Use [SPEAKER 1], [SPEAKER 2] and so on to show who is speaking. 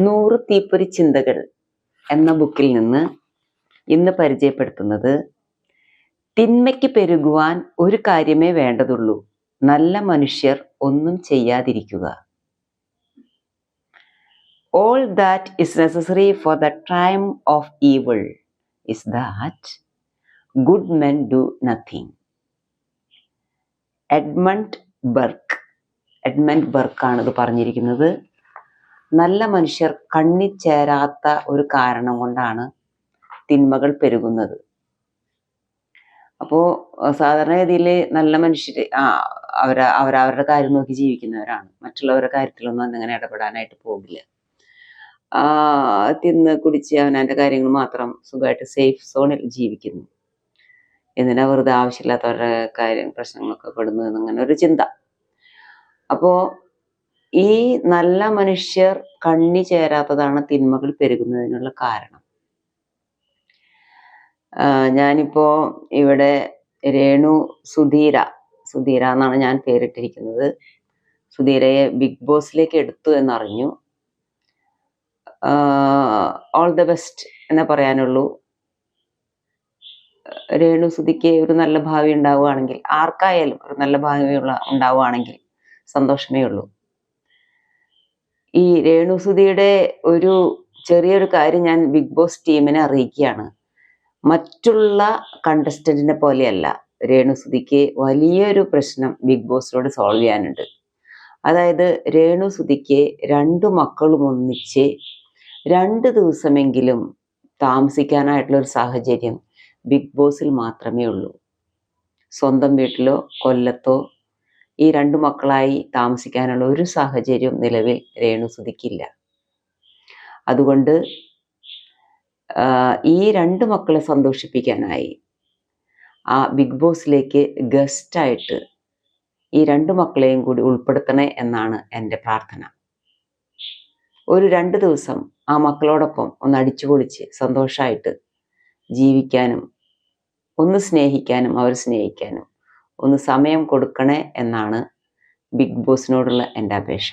[SPEAKER 1] നൂറ് തീപ്പൊരി ചിന്തകൾ എന്ന ബുക്കിൽ നിന്ന് ഇന്ന് പരിചയപ്പെടുത്തുന്നത് തിന്മയ്ക്ക് പെരുകുവാൻ ഒരു കാര്യമേ വേണ്ടതുള്ളൂ. നല്ല മനുഷ്യർ ഒന്നും ചെയ്യാതിരിക്കുക. All that is necessary for the time of evil is that good men do nothing Edmund Burke Edmund ബർക്കാണ് ഇത് പറഞ്ഞിരിക്കുന്നത്. നല്ല മനുഷ്യർ കണ്ണി ചേരാത്ത ഒരു കാരണം കൊണ്ടാണ് തിന്മകൾ പെരുകുന്നത്. അപ്പോൾ സാധാരണഗതിയിൽ നല്ല മനുഷ്യർ അവർ അവരവരുടെ കാര്യം നോക്കി ജീവിക്കുന്നവരാണ്. മറ്റുള്ളവരുടെ കാര്യത്തിലൊന്നും അങ്ങനെ ഇടപെടാനായിട്ട് പോകില്ല. തിന്ന് കുടിച്ച് അവനവന്റെ കാര്യങ്ങൾ മാത്രം സുഖമായിട്ട് സേഫ് സോണിൽ ജീവിക്കുന്നു. എന്തിനാ വെറുതെ ആവശ്യമില്ലാത്തവരുടെ കാര്യം പ്രശ്നങ്ങളൊക്കെ പെടുന്നു എന്നങ്ങനെ ഒരു ചിന്ത. അപ്പോൾ ഈ നല്ല മനുഷ്യർ കണ്ണി ചേരാത്തതാണ് തിന്മകൾ പെരുകുന്നതിനുള്ള കാരണം. ഞാനിപ്പോ ഇവിടെ രേണു സുധീര സുധീര എന്നാണ് ഞാൻ പേരിട്ടിരിക്കുന്നത്. സുധീരയെ ബിഗ് ബോസിലേക്ക് എടുത്തു എന്നറിഞ്ഞു. ഓൾ ദ ബെസ്റ്റ് എന്നേ പറയാനുള്ളൂ. രേണു സുധിക്ക് ഒരു നല്ല ഭാവി ഉണ്ടാവുകയാണെങ്കിൽ ആർക്കായാലും ഒരു നല്ല ഭാവിയുള്ള ഉണ്ടാവുകയാണെങ്കിൽ സന്തോഷമേ ഉള്ളൂ. ഈ രേണു സുധിയുടെ ഒരു ചെറിയൊരു കാര്യം ഞാൻ ബിഗ് ബോസ് ടീമിനെ അറിയിക്കുകയാണ്. മറ്റുള്ള കണ്ടസ്റ്റന്റിനെ പോലെയല്ല രേണുസുതിക്ക് വലിയൊരു പ്രശ്നം ബിഗ് ബോസിനോട് സോൾവ് ചെയ്യാനുണ്ട്. അതായത് രേണുസുതിക്ക് രണ്ടു മക്കളും ഒന്നിച്ച് രണ്ട് ദിവസമെങ്കിലും താമസിക്കാനായിട്ടുള്ള ഒരു സാഹചര്യം ബിഗ് ബോസിൽ മാത്രമേ ഉള്ളൂ. സ്വന്തം വീട്ടിലോ കൊല്ലത്തോ ഈ രണ്ടു മക്കളായി താമസിക്കാനുള്ള ഒരു സാഹചര്യം നിലവിൽ രേണു രേണുസുതിക്കില്ല അതുകൊണ്ട് ഈ രണ്ട് മക്കളെ സന്തോഷിപ്പിക്കാനായി ആ ബിഗ് ബോസിലേക്ക് ഗസ്റ്റായിട്ട് ഈ രണ്ട് മക്കളെയും കൂടി ഉൾപ്പെടുത്തണേ എന്നാണ് എന്റെ പ്രാർത്ഥന. ഒരു രണ്ട് ദിവസം ആ മക്കളോടൊപ്പം ഒന്ന് അടിച്ചു പൊളിച്ച് സന്തോഷമായിട്ട് ജീവിക്കാനും ഒന്ന് സ്നേഹിക്കാനും അവർ സ്നേഹിക്കാനും ഒന്ന് സമയം കൊടുക്കണേ എന്നാണ് ബിഗ് ബോസിനോടുള്ള എന്റെ അപേക്ഷ.